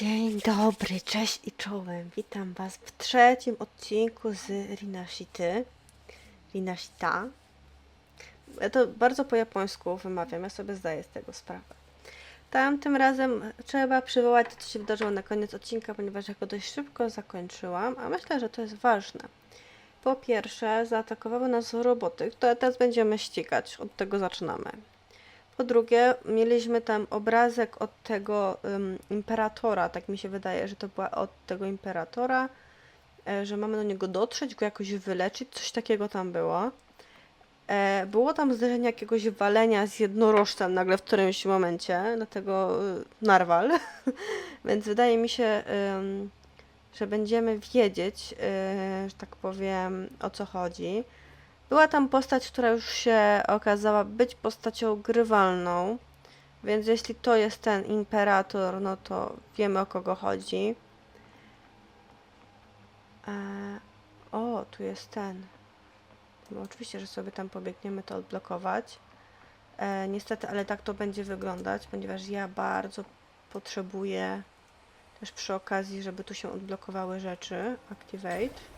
Dzień dobry, cześć i czołem. Witam Was w trzecim odcinku z Rinashity. Rinashita. Ja to bardzo po japońsku wymawiam, ja sobie zdaję z tego sprawę. Tamtym razem trzeba przywołać to, co się wydarzyło na koniec odcinka, ponieważ ja go dość szybko zakończyłam, a myślę, że to jest ważne. Po pierwsze, zaatakowały nas roboty, które teraz będziemy ścigać. Od tego zaczynamy. Po drugie, mieliśmy tam obrazek od tego ym, imperatora, tak mi się wydaje, że to była od tego imperatora, e, że mamy do niego dotrzeć, go jakoś wyleczyć, coś takiego tam było. E, było tam zderzenie jakiegoś walenia z jednorożcem nagle w którymś momencie, dlatego y, narwal. Więc wydaje mi się, ym, że będziemy wiedzieć, y, że tak powiem, o co chodzi. Była tam postać, która już się okazała być postacią grywalną, więc jeśli to jest ten imperator, no to wiemy o kogo chodzi. E, o, tu jest ten. No, oczywiście, że sobie tam pobiegniemy to odblokować. E, niestety, ale tak to będzie wyglądać, ponieważ ja bardzo potrzebuję też przy okazji, żeby tu się odblokowały rzeczy. Activate.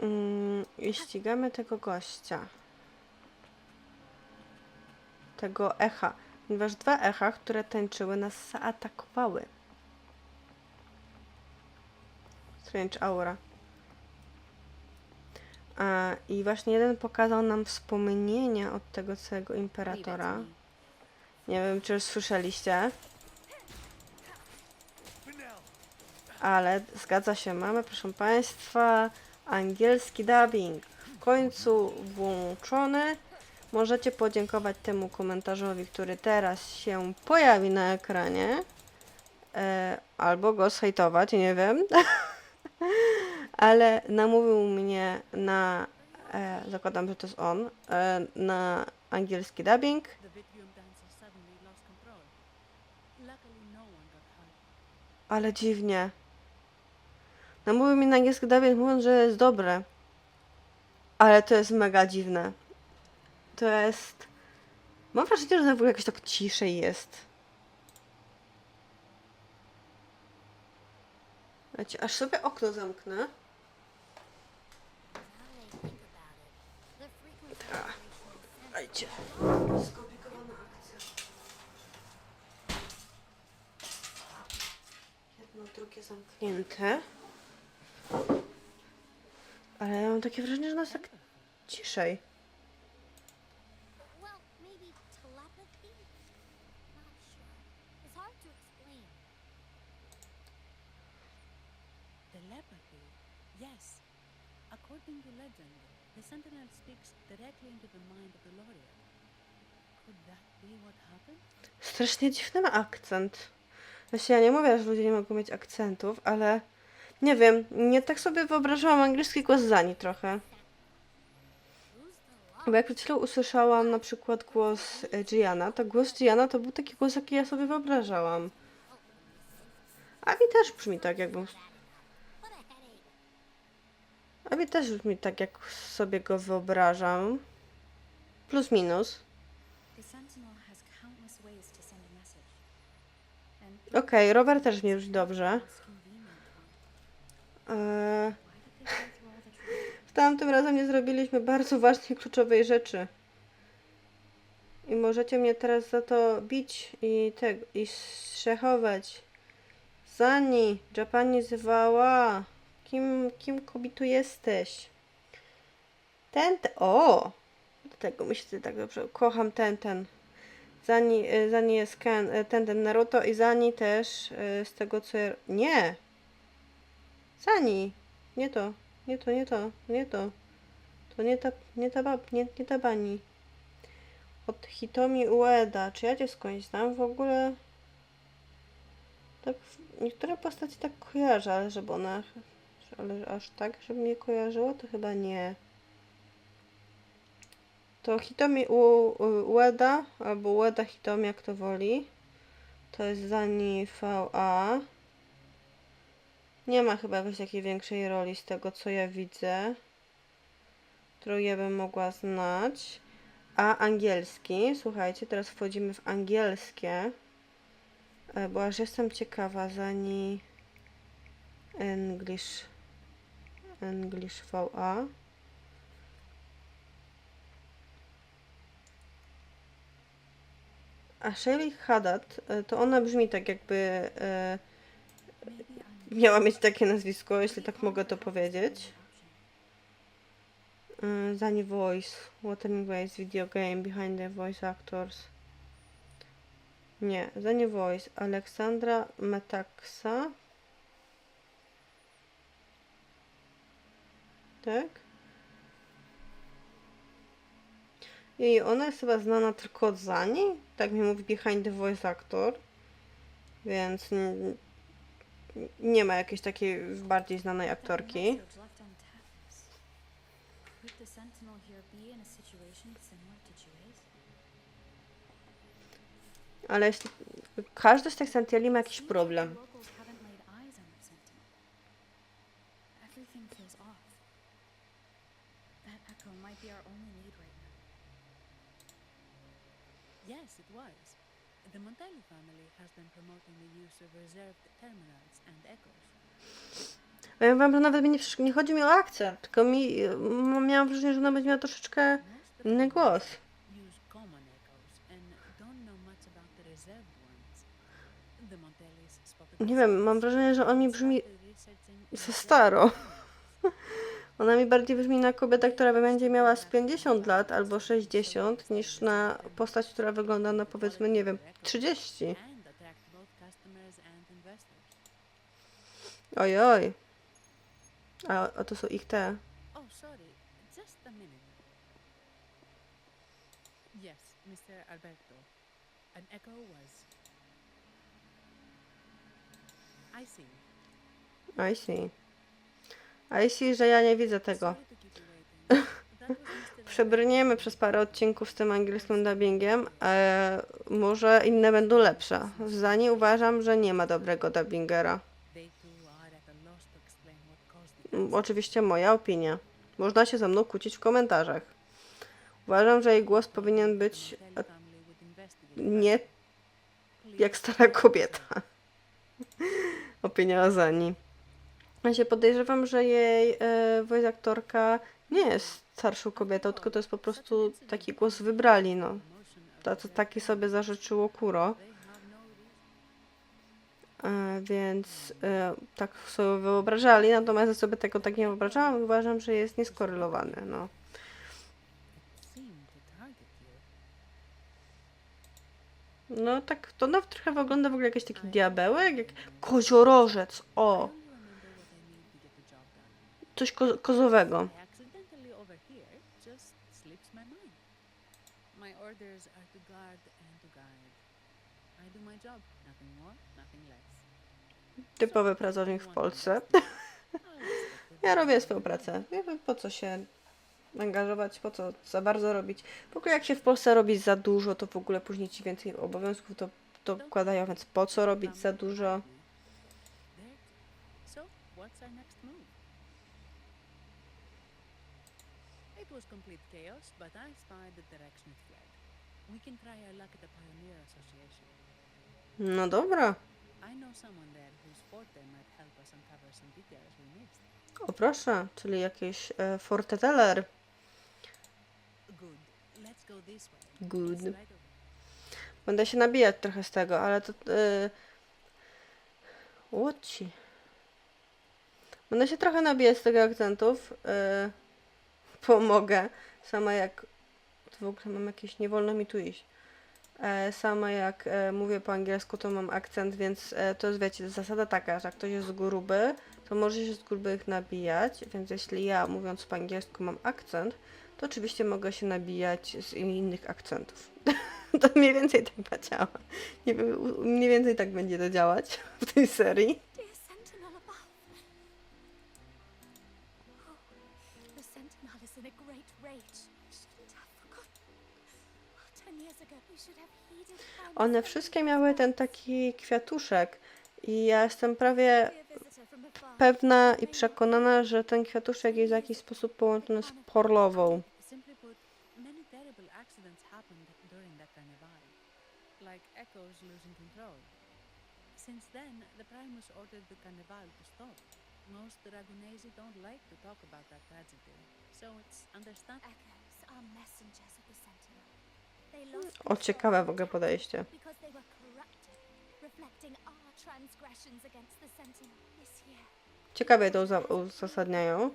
Mm, I ścigamy tego gościa. Tego echa. Ponieważ dwa echa, które tańczyły, nas zaatakowały. Strange Aura. A, I właśnie jeden pokazał nam wspomnienia od tego całego imperatora. Nie wiem, czy już słyszeliście. Ale zgadza się, mamy, proszę Państwa, angielski dubbing w końcu włączony. Możecie podziękować temu komentarzowi, który teraz się pojawi na ekranie. E, albo go zhejtować, nie wiem. Ale namówił mnie na, e, zakładam, że to jest on, e, na angielski dubbing. The Vitvium Namówił mi na angielski dubbing, mówiąc, że jest dobre. Ale to jest mega dziwne. To jest... Mam wrażenie, że w ogóle jakoś tak ciszej jest. Wiecie, aż sobie okno zamknę. Tak. Dajcie. Skomplikowana akcja. Jedno, drugie zamknięte. Ale ja mam takie wrażenie, że nas tak ciszej. Telepathy? Yes. According to legend, the Sentinel speaks directly into the mind of the Laureate. Could that be what happened? Strasznie dziwny ma akcent. Właśnie ja nie mówię, że ludzie nie mogą mieć akcentów, ale nie wiem, nie tak sobie wyobrażałam angielski głos Zani trochę. Bo jak przed chwilą usłyszałam na przykład głos e, Gianna, to głos Gianna to był taki głos, jaki ja sobie wyobrażałam. A mi też brzmi tak, jakbym... A mi też brzmi tak, jak sobie go wyobrażam. Plus minus. The Sentinel has countless ways to send W tamtym razem nie zrobiliśmy bardzo ważnej, kluczowej rzeczy. I możecie mnie teraz za to bić i tego, i strzechować. Zani, Japani zwała. Kim, kim kobitu jesteś? Ten, te, o! Do tego się tak dobrze, kocham ten, ten. Zani, y, Zani jest Ken, y, ten, ten Naruto i Zani też z tego co. Nie! Zani! Nie to. Nie to, nie to, nie to. To nie ta, nie ta, bab, nie, nie ta bani. Od Hitomi Ueda. Czy ja cię skądś znam w ogóle? Tak, niektóre postacie tak kojarzę, ale żeby ona... Ale aż tak, żeby mnie kojarzyło, to chyba nie. To Hitomi U- Ueda, albo Ueda Hitomi, jak to woli. To jest Zani VA. Nie ma chyba jakiejś takiej większej roli z tego, co ja widzę, którą ja bym mogła znać. A angielski, słuchajcie, teraz wchodzimy w angielskie. e, bo aż jestem ciekawa, zani English English VA. A Shelly Haddad, e, to ona brzmi tak jakby e, miała mieć takie nazwisko, jeśli tak mogę to powiedzieć. E, Zani Voice, What Anyways, Video Game, Behind the Voice Actors. Nie, Zani Voice, Aleksandra Metaxa. Tak? I ona jest chyba znana tylko od Zani, tak mi mówi Behind the Voice Actor, więc nie ma jakiejś takiej bardziej znanej aktorki. Ale jeśli każdy z tych Sentieli ma jakiś problem. Yes, it was. The Montelli family has been promoting the use of reserved terminals and echoes. Ja wam, że nawet mi nie, nie chodzi mi o akcent, tylko mi miałam wrażenie, że ona będzie miała troszeczkę inny głos. Nie wiem, mam wrażenie, że on mi brzmi za staro. Ona mi bardziej brzmi na kobietę, która będzie miała z 50 lat albo 60, niż na postać, która wygląda na powiedzmy, nie wiem, 30. and attract both customers and investors. Oj, oj. A, a to są ich te. Yes, Mr. Alberto. An echo was. I see. I see. I see, że ja nie widzę tego. Przebrniemy przez parę odcinków z tym angielskim dubbingiem. E, może inne będą lepsze. Zani uważam, że nie ma dobrego dubbingera. A Mm. Oczywiście moja opinia. Można się ze mną kłócić w komentarzach. Uważam, że jej głos powinien być e, nie jak stara kobieta. Opinia Zani. Ja podejrzewam, że jej e, voice aktorka nie jest starszą kobietą, tylko to jest po prostu taki głos wybrali, no. taki sobie zażyczyło Kuro. No. E, więc e, tak sobie wyobrażali, natomiast ja sobie tego tak nie wyobrażałam i uważam, że jest nieskorelowany, no. No tak, to nawet trochę wygląda w ogóle jakiś taki diabełek, jak koziorożec, o, only remember what I need to get the job done. Coś ko kozowego. Typowy pracownik w Polsce. Ja robię swoją pracę. Nie wiem po co się angażować, po co za bardzo robić. W ogóle jak się w Polsce robi za dużo, to w ogóle później ci więcej obowiązków to, to wkładają, więc po co robić za dużo? So, what's our next move? It was complete chaos, but I spied the direction it fled. We can try our luck at the Pioneer Association. No dobra. I know someone there whose forte might help us uncover some details we missed. O proszę, czyli jakieś e, forteteller. Good. Let's go this way. Good. It's right over. Będę się nabijać trochę z tego, ale to... Yy... Łoci. Będę się trochę nabijać z tego akcentów. Yy... Pomogę. Sama jak... W ogóle mam jakieś... Nie wolno mi tu iść. E, sama jak e, mówię po angielsku, to mam akcent, więc e, to jest, wiecie, zasada taka, że jak ktoś jest z gruby, to może się z grubych nabijać, więc jeśli ja mówiąc po angielsku mam akcent, to oczywiście mogę się nabijać z innych akcentów. to mniej więcej tak działa. Nie mniej więcej tak będzie to działać w tej serii. One wszystkie miały ten taki kwiatuszek i ja jestem prawie pewna i przekonana, że ten kwiatuszek jest w jakiś sposób połączony z porlową. Since then, the Primus ordered the Carnival to stop. Most Ragunesi don't like to talk about that tragedy, so it's understandable. Echoes are messengers of the Sentinel. O, ciekawe w ogóle podejście. Ciekawie to uza- uzasadniają.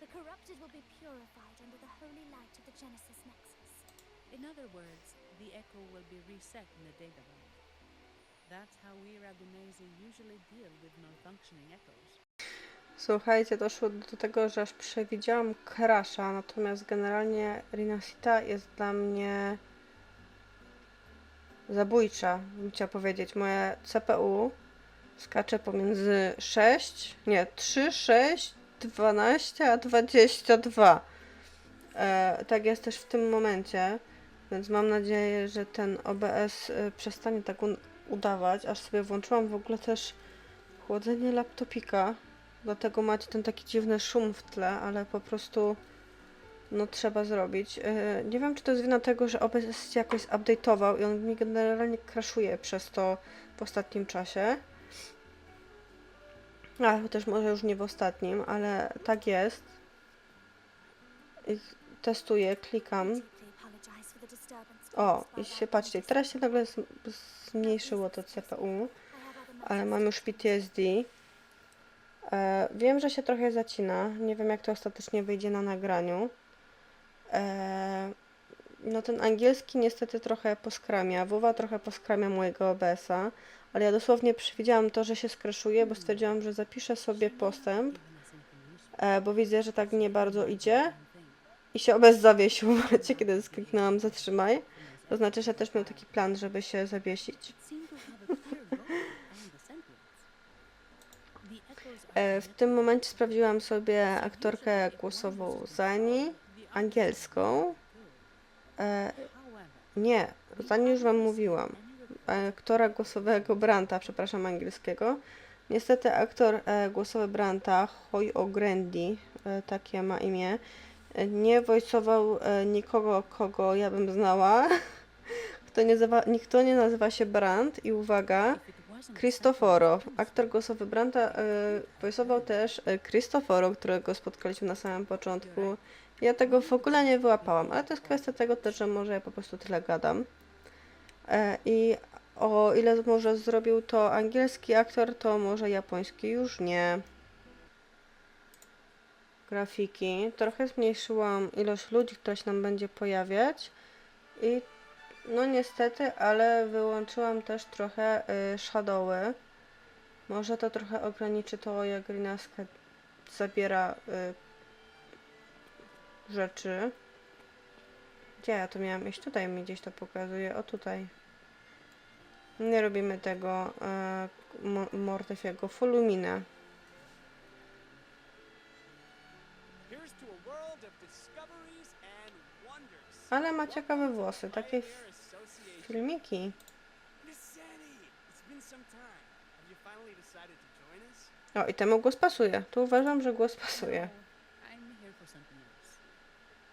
The corrupted will be purified under the holy light of the Genesis Nexus. In other words, the echo will be reset in the Databank. That's how we Ragunesi usually deal with non-functioning echoes. Słuchajcie, doszło do tego, że aż przewidziałam Crasha, natomiast generalnie Rinasita jest dla mnie zabójcza, bym chciała powiedzieć. Moje CPU skacze pomiędzy 6, nie, 3, 6, 12, a 22. E, tak jest też w tym momencie, więc mam nadzieję, że ten OBS e, przestanie tak udawać, aż sobie włączyłam w ogóle też chłodzenie laptopika. Dlatego macie ten taki dziwny szum w tle, ale po prostu no trzeba zrobić. Yy, nie wiem, czy to jest wina tego, że OBS się jakoś update'ował i on mi generalnie crashuje przez to w ostatnim czasie. A, chociaż może już nie w ostatnim, ale tak jest. I testuję, klikam. Deeply apologize for the disturbance O, i się patrzcie, teraz się nagle zmniejszyło to CPU. Ale mam już. PTSD. E, wiem, że się trochę zacina. Nie wiem, jak to ostatecznie wyjdzie na nagraniu. E, no ten angielski niestety trochę poskramia. Wuwa trochę poskramia mojego OBS-a, ale ja dosłownie przewidziałam to, że się skraszuje, bo stwierdziłam, że zapiszę sobie postęp, e, bo widzę, że tak nie bardzo idzie. I się OBS zawiesił w momencie, kiedy skliknęłam zatrzymaj. To znaczy, że też miał taki plan, żeby się zawiesić. E, W tym momencie sprawdziłam sobie aktorkę głosową Zani, angielską. E, nie, Zani już Wam mówiłam. Aktora głosowego Branta, przepraszam, angielskiego. Niestety aktor e, głosowy Branta, Hoy O'Grady, e, takie ma imię, nie voiceował e, nikogo, kogo ja bym znała. Kto nie, zawa- nie nazywa się Brant i uwaga, Cristoforo. Aktor głosowy Branta e, voiceował też e, Cristoforo, którego spotkaliśmy na samym początku. Ja tego w ogóle nie wyłapałam, ale to jest kwestia tego też, że może ja po prostu tyle gadam. E, I o ile może zrobił to angielski aktor, to może japoński już nie. Grafiki. Trochę zmniejszyłam ilość ludzi, która się nam będzie pojawiać. I no niestety, ale wyłączyłam też trochę y, shadowy. Może to trochę ograniczy to, jak Rinaska zabiera y, rzeczy. Gdzie ja to miałam iść? Tutaj mi gdzieś to pokazuje. O tutaj. Nie robimy tego y, mo- Mortefiego. Fulumina. Here's to a world of discoveries and wonders. Ale ma ciekawe włosy. Takie filmiki. O, i temu głos pasuje. Tu uważam, że głos pasuje. I'm here for something else.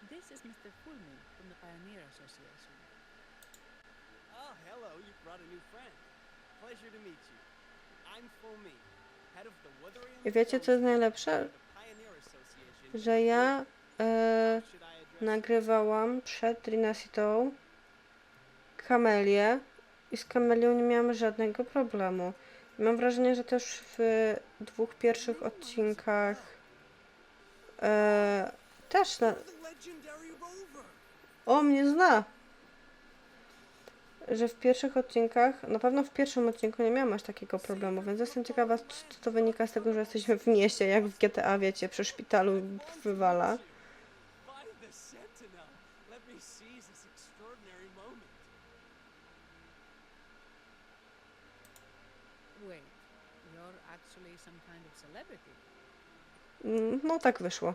This is Mr. Fulman from the Pioneer Association. Hello, you brought a new friend. Pleasure to meet you. I'm Fomi, head of the Wuthering I wiecie, co jest najlepsze? Że ja e, Nagrywałam przed Rinasitą kamelię i z kamelią nie miałam żadnego problemu. Mam wrażenie, że też w dwóch pierwszych odcinkach e, też na, o mnie zna. Że w pierwszych odcinkach, na pewno w pierwszym odcinku nie miałam aż takiego problemu, więc jestem ciekawa, czy to wynika z tego, że jesteśmy w mieście, jak w GTA, wiecie, przy szpitalu wywala. By the Sentinel. Let me seize this extraordinary moment. Wait, you're actually some kind of celebrity. Mm, No tak wyszło.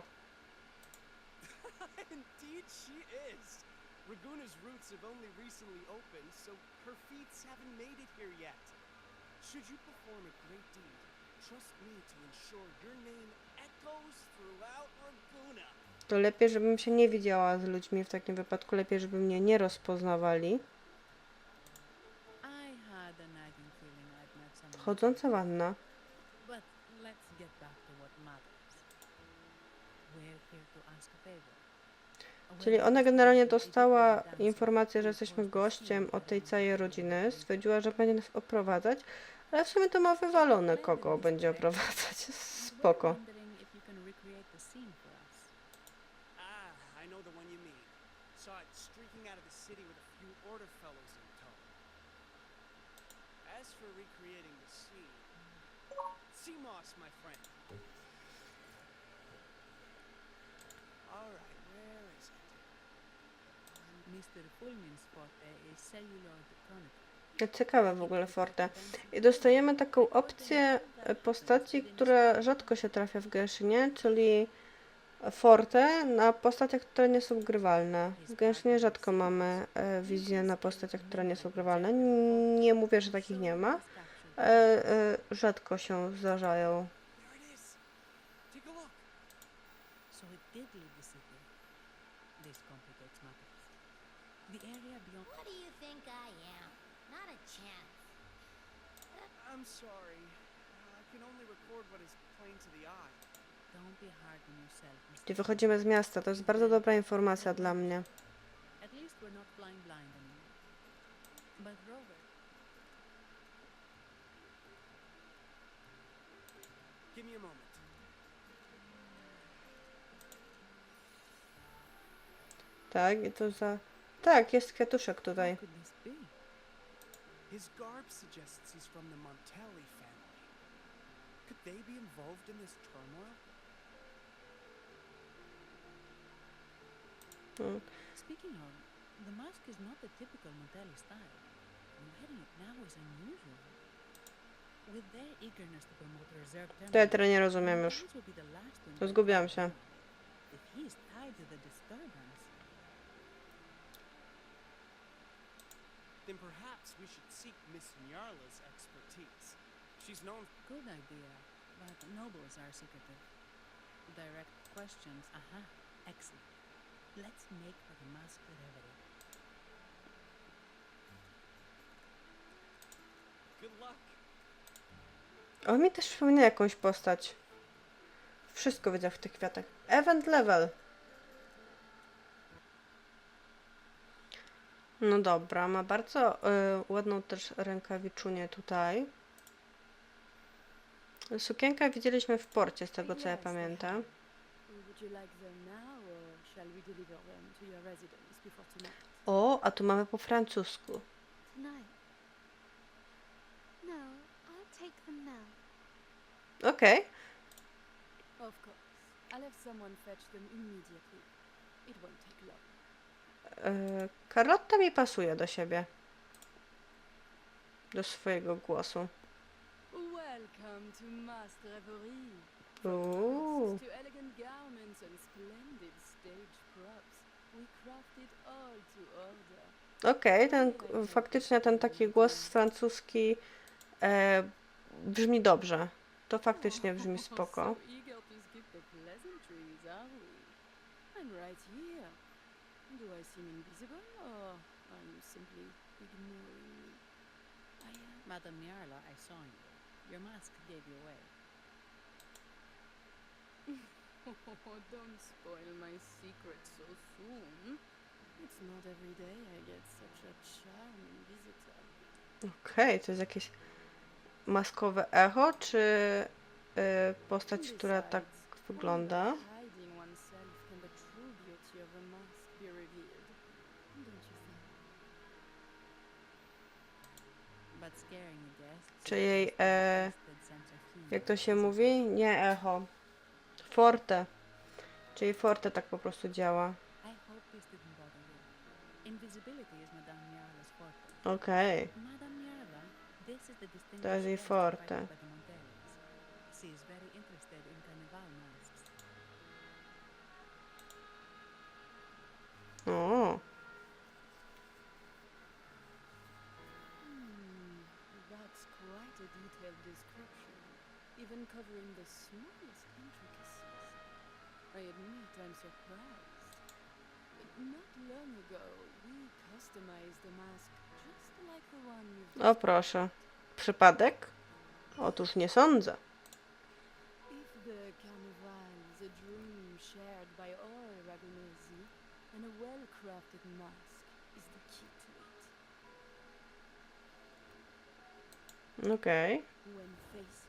Indeed, she is. Raguna's roots have only recently opened, so her feats haven't made it here yet. Should you perform a great deed, Trust me to ensure your name echoes throughout Laguna. To lepiej, żebym się nie widziała z ludźmi w takim wypadku. Lepiej, żeby mnie nie rozpoznawali. I had a nagging feeling I'd met someone. Chodząca wanna. Get back to what matters. We're here to ask a favor. Czyli ona generalnie dostała informację, że jesteśmy gościem od tej całej rodziny. Stwierdziła, że będzie nas oprowadzać, ale w sumie to ma wywalone, kogo będzie oprowadzać. Spoko. Ah, I know the one you mean. Saw it streaking out of the city with a few order fellows in tow. As for recreating the scene, sea moss, my friend. All right, where is it? Mr. Fulmin's forte is celluloid tonic. Ciekawe w ogóle Forte. I dostajemy taką opcję e, postaci, która rzadko się trafia w Genshinie, czyli Forte na postaciach, które nie są grywalne. W Genshinie rzadko mamy e, wizję na postaciach, które nie są grywalne. Nie mówię, że takich nie ma, e, rzadko się zdarzają. There it is. Take a look. So it did leave the city. This complicates matters. The area beyond What do you think I am? Not a chance. I'm sorry. Uh, I can only record what is plain to the eye. don't be hard on yourself, Mr. Gdzie wychodzimy z miasta, to jest bardzo dobra informacja dla mnie. Tak, i to za... Tak, jest kwiatuszek tutaj. His garb suggests he's from the Montelli family. Could they be involved in this turmoil? Mm. Speaking of, the mask is not the typical Montelli style. Wearing it now is unusual. With their eagerness to promote reserve To ja terminal, teraz nie rozumiem już. Montellis the last to To invade zgubiłam się. If he is tied to the disturbance, Then perhaps we should seek Miss Nyarla's expertise. She's known good idea, but nobles are secretive. Direct questions, aha, excellent. Let's make for the luck. On mi też przypomina jakąś postać. Wszystko widzę w tych kwiatach. Event level. No dobra, ma bardzo y, ładną też rękawiczunię tutaj. Sukienkę widzieliśmy w porcie, z tego co ja pamiętam. Would you like them now, O, a tu mamy po francusku. No, I'll take them now. Okej. Of course. I'll have someone fetch them immediately. It won't take long. Y, Carlotta mi pasuje do siebie. Do swojego głosu. Welcome to Master. Uuu. To elegant garments and splendid Okej, ten faktycznie ten taki głos francuski e, brzmi dobrze. To faktycznie brzmi spoko. Am. Madame I saw you. Your mask gave you away. Oh, don't spoil my secret so soon. It's not every day I get such a charming visitor. Okej, to jest jakieś maskowe echo, czy e, postać, która tak wygląda? Czy jej, e, jak to się mówi? Nie echo. Forte. Czyli forte tak po prostu działa. Okej. Distinguished To jest jej forte. O, Hmm, that's quite a detailed description. Even covering the smallest intricacies. I admit I'm surprised. Not long ago, we customized the mask just like the one you've O proszę. Przypadek? Otóż nie sądzę. If the carnival is a dream shared by all Ragunesi, then a well-crafted mask is the key to it. Okej. When hidden,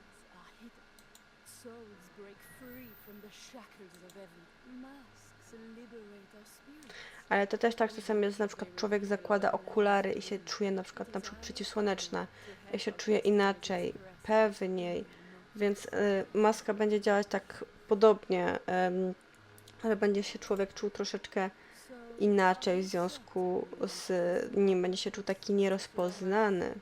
souls break free from the shackles of heaven. Masks liberate our spirits. Ale to też tak czasem jest, na przykład człowiek zakłada okulary i się czuje na przykład na przykład przeciwsłoneczna. Ja się czuję inaczej, pewniej, więc y, maska będzie działać tak podobnie, ym, ale będzie się człowiek czuł troszeczkę inaczej w związku z nim, będzie się czuł taki nierozpoznany.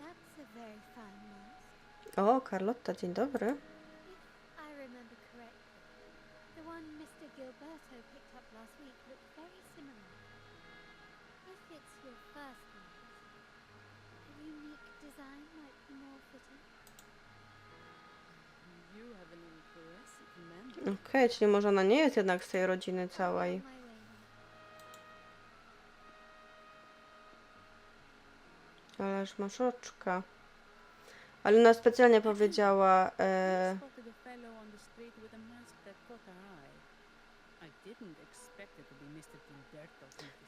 That's a very fine mask. O, Carlotta, dzień dobry. If I remember correctly, the one Mr. Gilberto picked up last week looked very similar. If it's your first mask, a unique design might be more fitting. You an impressive memory. Okej, czyli może ona nie jest jednak z tej rodziny całej. Ależ masz oczka. Ale ona specjalnie powiedziała, e,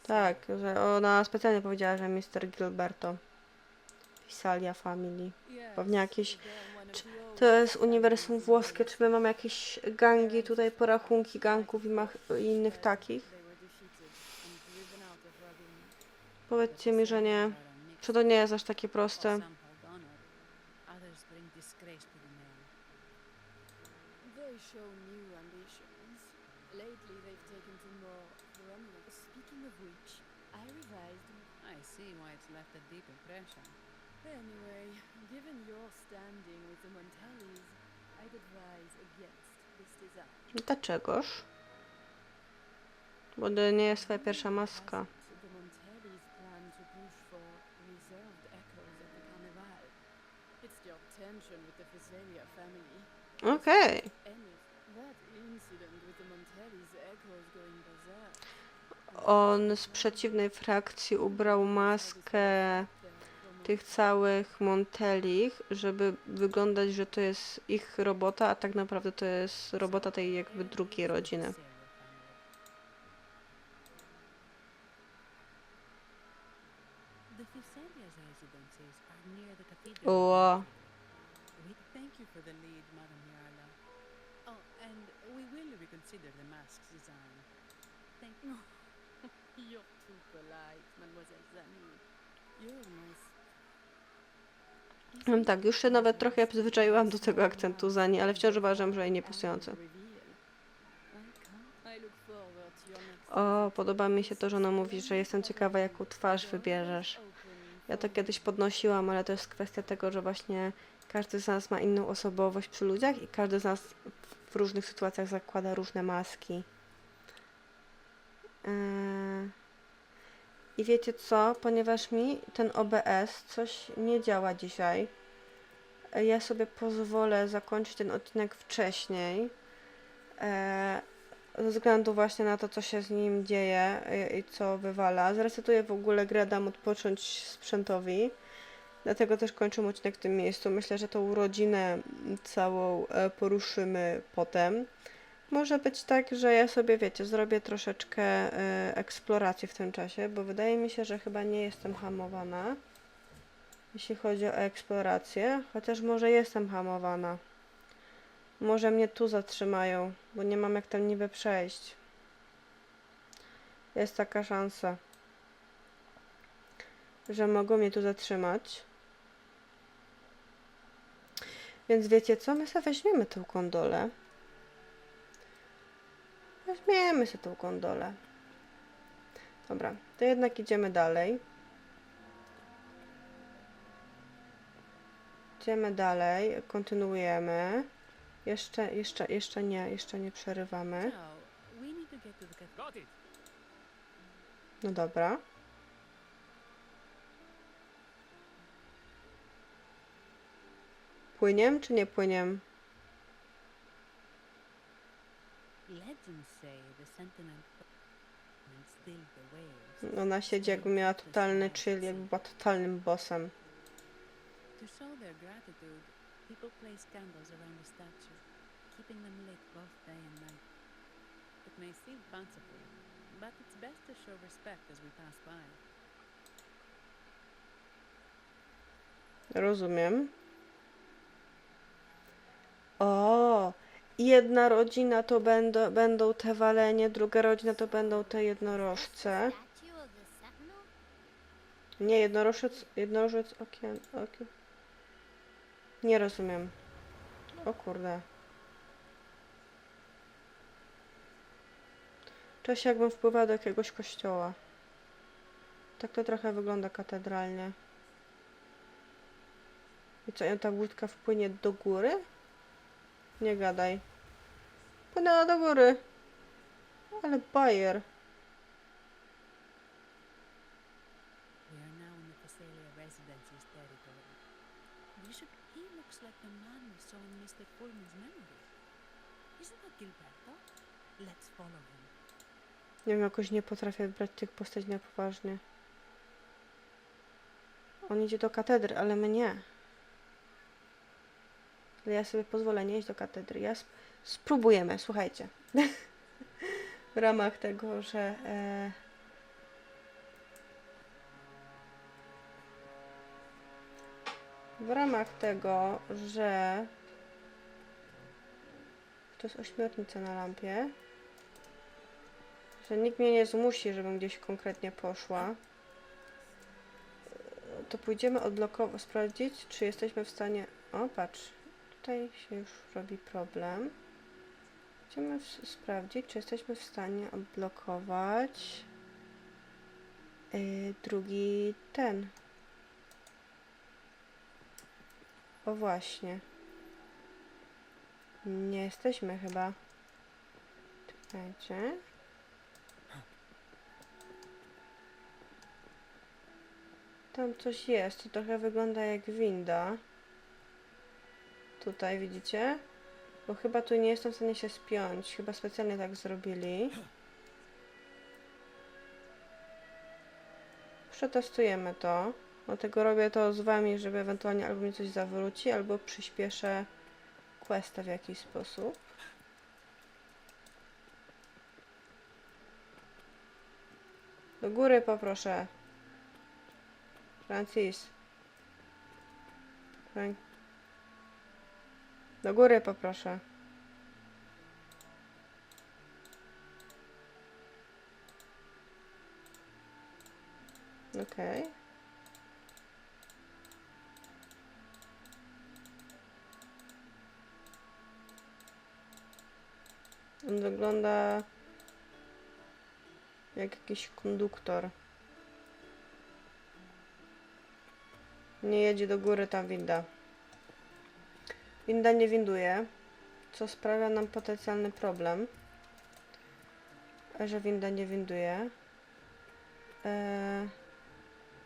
tak, że ona specjalnie powiedziała, że Mr. Gilberto. Visalia Family. Pewnie jakieś- czy- To jest uniwersum włoskie, czy my mamy jakieś gangi tutaj, porachunki gangów i, i innych takich? Powiedzcie mi, że nie. Czy to nie jest aż takie proste? Some hold honor, others bring disgrace to the name. They show new ambitions. Lately, they've taken to more prominent. Speaking of which, I revised. I see why it's left a deep impression. Anyway, given your standing with the Montellis, I'd advise against this design. Dlaczegoż? Bo to nie jest twoja pierwsza maska. Tension with the Visalia family. Okej. Berserk. On z przeciwnej frakcji ubrał maskę tych całych Montelich, żeby wyglądać, że to jest ich robota, a tak naprawdę to jest robota tej jakby drugiej rodziny. Visalia family. The Visalia's residences are near the cathedral. O, We thank you for the lead, Madam Yarla. Oh, and we will reconsider the mask's design. Thank you. You're too polite, Mademoiselle Zani. You're my no tak, już się nawet trochę przyzwyczaiłam do tego akcentu Zani, ale wciąż uważam, że jej niepasujący. O, podoba mi się to, że ona mówi, że jestem ciekawa, jaką twarz wybierzesz. Ja to kiedyś podnosiłam, ale to jest kwestia tego, że właśnie każdy z nas ma inną osobowość przy ludziach i każdy z nas w różnych sytuacjach zakłada różne maski. Eee, I wiecie co? Ponieważ mi ten OBS coś nie działa dzisiaj, e, ja sobie pozwolę zakończyć ten odcinek wcześniej. Eee, ze względu właśnie na to, co się z nim dzieje i co wywala. Zresetuję w ogóle grę, dam odpocząć sprzętowi. Dlatego też kończymy odcinek w tym miejscu. Myślę, że tą rodzinę całą e, poruszymy potem. Może być tak, że ja sobie, wiecie, zrobię troszeczkę e, eksploracji w tym czasie, bo wydaje mi się, że chyba nie jestem hamowana, jeśli chodzi o eksplorację, chociaż może jestem hamowana. Może mnie tu zatrzymają, bo nie mam jak tam niby przejść. Jest taka szansa, że mogą mnie tu zatrzymać. Więc wiecie co? My sobie weźmiemy tą gondolę. Weźmiemy sobie tą gondolę. Dobra, to jednak idziemy dalej. Idziemy dalej, kontynuujemy. Jeszcze, jeszcze, jeszcze nie, jeszcze nie przerywamy. So, we need to get to the cathedral. Got it. No dobra. Płyniem czy nie płyniem? Ona siedzi jakby miała totalny chill, jakby była totalnym bossem. To show their gratitude, people place candles around the statue, keeping them lit both day and night. It may seem fanciful, but it's best to show respect as we pass by. Rozumiem. O, jedna rodzina to będą, będą te walenie, druga rodzina to będą te jednorożce. Nie, jednorożec, jednorożec okien, okien. Nie rozumiem. O kurde. Cześć jakbym wpływała do jakiegoś kościoła. Tak to trochę wygląda katedralnie. I co, ta łódka wpłynie do góry? Nie gadaj. Płynęła do góry. Ale bajer. Him. Nie wiem, jakoś nie potrafię brać tych postaci na poważnie. On idzie do katedry, ale my ja sobie pozwolę nie iść do katedry. Ja sp- spróbujemy, słuchajcie. w ramach tego, że. E... W ramach tego, że. To jest ośmiornica na lampie że nikt mnie nie zmusi, żebym gdzieś konkretnie poszła, to pójdziemy odblokować, sprawdzić, czy jesteśmy w stanie... O, patrz, tutaj się już robi problem. Chcemy sprawdzić, czy jesteśmy w stanie odblokować yy, drugi ten. O właśnie. Nie jesteśmy chyba. Czekajcie. Tam coś jest, to trochę wygląda jak winda. Tutaj widzicie? Bo chyba tu nie jestem w stanie się spiąć. Chyba specjalnie tak zrobili. Przetestujemy to. Dlatego robię to z wami, żeby ewentualnie albo mi coś zawróci, albo przyspieszę questa w jakiś sposób. Do góry poproszę. Francis. Fran... Do góry poproszę. Okej. On wygląda jak jakiś konduktor. Nie jedzie do góry ta winda. Winda nie winduje, co sprawia nam potencjalny problem. Że winda nie winduje. Eee,